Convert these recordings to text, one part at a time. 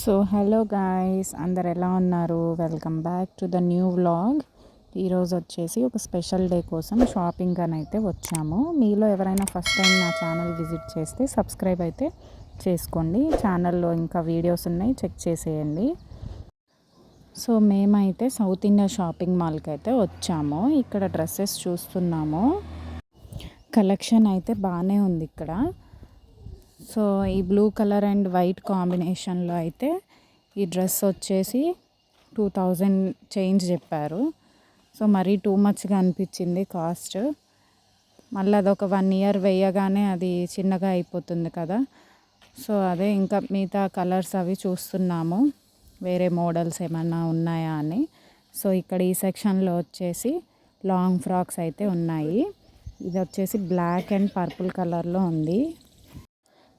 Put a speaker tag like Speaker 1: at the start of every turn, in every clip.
Speaker 1: So hello guys అందరు ఎలా ఉన్నారు? Welcome back to the new vlog. ఈరోజు వచ్చేసి ఒక స్పెషల్ డే కోసం షాపింగ్ అని అయితే వచ్చాము. మీలో ఎవరైనా ఫస్ట్ టైం నా ఛానల్ విజిట్ చేస్తే సబ్స్క్రైబ్ అయితే చేసుకోండి. ఛానల్లో ఇంకా వీడియోస్ ఉన్నాయి చెక్ చేసేయండి. సో మేమైతే సౌత్ ఇండియా షాపింగ్ మాల్కి అయితే వచ్చాము. ఇక్కడ డ్రెస్సెస్ చూస్తున్నాము. కలెక్షన్ అయితే బాగానే ఉంది ఇక్కడ. సో ఈ బ్లూ కలర్ అండ్ వైట్ కాంబినేషన్లో అయితే ఈ డ్రెస్ వచ్చేసి టూ థౌజండ్ చేంజ్ చెప్పారు. సో మరీ టూ మచ్గా అనిపించింది కాస్ట్. మళ్ళీ అదొక వన్ ఇయర్ వేయగానే అది చిన్నగా అయిపోతుంది కదా. సో అదే ఇంకా మిగతా కలర్స్ అవి చూస్తున్నాము. వేరే మోడల్స్ ఏమన్నా ఉన్నాయా అని. సో ఇక్కడ ఈ సెక్షన్లో వచ్చేసి లాంగ్ ఫ్రాక్స్ అయితే ఉన్నాయి. ఇది వచ్చేసి బ్లాక్ అండ్ పర్పుల్ కలర్లో ఉంది.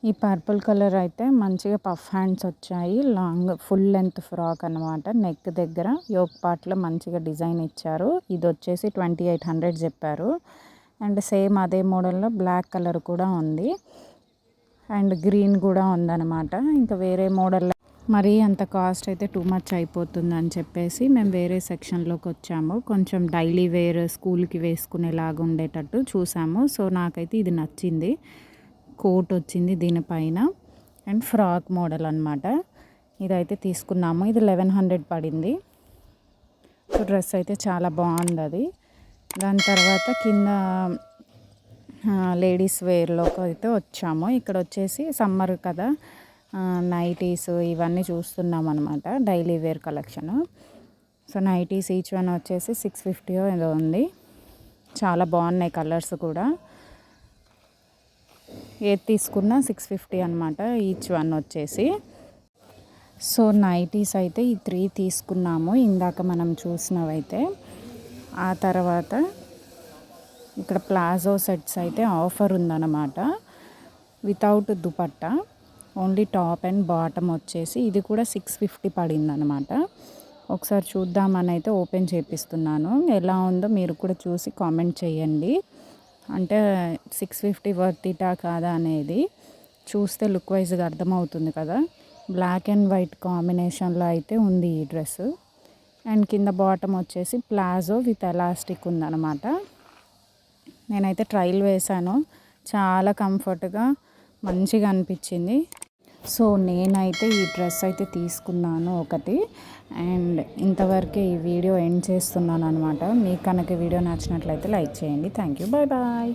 Speaker 1: ఈ పర్పుల్ కలర్ అయితే మంచిగా పఫ్ హ్యాండ్స్ వచ్చాయి. లాంగ్ ఫుల్ లెంత్ ఫ్రాక్ అనమాట నెక్ దగ్గర యోక్ పార్ట్లో మంచిగా డిజైన్ ఇచ్చారు. ఇది వచ్చేసి ట్వంటీ ఎయిట్ హండ్రెడ్ చెప్పారు. అండ్ సేమ్ అదే మోడల్లో బ్లాక్ కలర్ కూడా ఉంది. అండ్ గ్రీన్ కూడా ఉందన్నమాట. ఇంకా వేరే మోడల్ మరీ అంత కాస్ట్ అయితే టూ మచ్ అయిపోతుంది అని చెప్పేసి మేము వేరే సెక్షన్లోకి వచ్చాము. కొంచెం డైలీ వేర్ స్కూల్కి వేసుకునేలాగా ఉండేటట్టు చూసాము. సో నాకైతే ఇది నచ్చింది. కోట్ వచ్చింది దీనిపైన. అండ్ ఫ్రాక్ మోడల్ అనమాట ఇదైతే తీసుకున్నాము. ఇది లెవెన్ హండ్రెడ్ పడింది. సో డ్రెస్ అయితే చాలా బాగుంది అది దాని తర్వాత కింద లేడీస్ వేర్లోకి అయితే వచ్చాము. ఇక్కడ వచ్చేసి సమ్మర్ కదా నైటీస్ ఇవన్నీ చూస్తున్నాం అనమాట daily wear collection. So nighties each one వచ్చేసి సిక్స్ ఫిఫ్టీ ఏదో ఉంది. చాలా బాగున్నాయి కలర్స్ కూడా. ఏది తీసుకున్నా సిక్స్ ఫిఫ్టీ అనమాట ఈచ్ వన్ వచ్చేసి. సో నైటీస్ అయితే ఈ త్రీ తీసుకున్నాము. ఇందాక మనం చూసినవైతే. ఆ తర్వాత ఇక్కడ ప్లాజో సెట్స్ అయితే ఆఫర్ ఉందన్నమాట. Without dupatta. Only top and bottom వచ్చేసి. ఇది కూడా సిక్స్ ఫిఫ్టీ పడింది అనమాట ఒకసారి చూద్దామని అయితే ఓపెన్ చేపిస్తున్నాను. ఎలా ఉందో మీరు కూడా చూసి కామెంట్ చేయండి. అంటే సిక్స్ ఫిఫ్టీ వర్తిటా కాదా అనేది చూస్తే లుక్ వైజ్గా అర్థమవుతుంది కదా. బ్లాక్ అండ్ వైట్ కాంబినేషన్లో అయితే ఉంది ఈ డ్రెస్ అండ్ కింద బాటమ్ వచ్చేసి ప్లాజో విత్ ఎలాస్టిక్ ఉందన్నమాట. నేనైతే ట్రైల్ వేశాను. చాలా కంఫర్ట్గా మంచిగా అనిపించింది. సో నేనైతే ఈ డ్రెస్ అయితే తీసుకున్నాను ఒకటి. అండ్ ఇంతవరకే ఈ వీడియో ఎండ్ చేస్తున్నాను అనమాట మీకు కనుక వీడియో నచ్చినట్లయితే లైక్ చేయండి. Thank you bye bye.